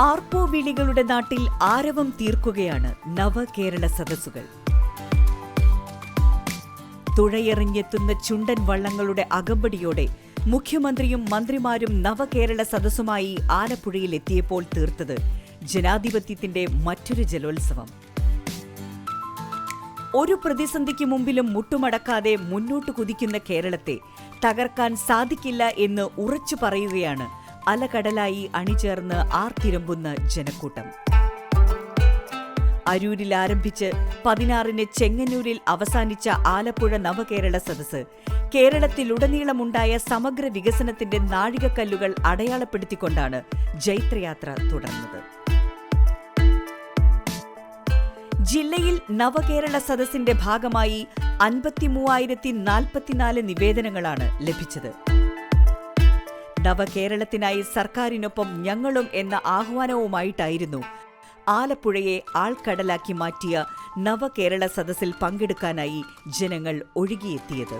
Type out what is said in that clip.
ആർപ്പോ വിളികളുടെ നാട്ടിൽ ആരവം തീർക്കുകയാണ് നവകേരള സദസ്സുകൾ. തുഴയെറിഞ്ഞെത്തുന്ന ചുണ്ടൻ വള്ളങ്ങളുടെ അകമ്പടിയോടെ മുഖ്യമന്ത്രിയും മന്ത്രിമാരും നവകേരള സദസ്സുമായി ആലപ്പുഴയിൽ എത്തിയപ്പോൾ തീർത്തത് ജനാധിപത്യത്തിന്റെ മറ്റൊരു ജലോത്സവം. ഒരു പ്രതിസന്ധിക്ക് മുമ്പിലും മുട്ടുമടക്കാതെ മുന്നോട്ട് കുതിക്കുന്ന കേരളത്തെ തകർക്കാൻ സാധിക്കില്ല എന്ന് ഉറച്ചു പറയുകയാണ് അലകടലായി അണിചേർന്ന് ആർത്തിരമ്പുന്ന ജനക്കൂട്ടം. അരൂരിൽ ആരംഭിച്ച് പതിനാറിന് ചെങ്ങന്നൂരിൽ അവസാനിച്ച ആലപ്പുഴ നവകേരള സദസ് കേരളത്തിലുടനീളമുണ്ടായ സമഗ്ര വികസനത്തിന്റെ നാഴികക്കല്ലുകൾ അടയാളപ്പെടുത്തിക്കൊണ്ടാണ് ജൈത്രയാത്ര തുടർന്നത്. ജില്ലയിൽ നവകേരള സദസ്സിന്റെ ഭാഗമായി അൻപത്തിമൂവായിരത്തി നാൽപ്പത്തിനാല് നിവേദനങ്ങളാണ് ലഭിച്ചത്. നവകേരളത്തിനായി സർക്കാരിനൊപ്പം ഞങ്ങളും എന്ന ആഹ്വാനവുമായിട്ടായിരുന്നു. ആലപ്പുഴയെ ആൾക്കടലാക്കി മാറ്റിയ നവകേരള സദസ്സിൽ പങ്കെടുക്കാനായി ജനങ്ങൾ ഒഴുകിയെത്തിയത്.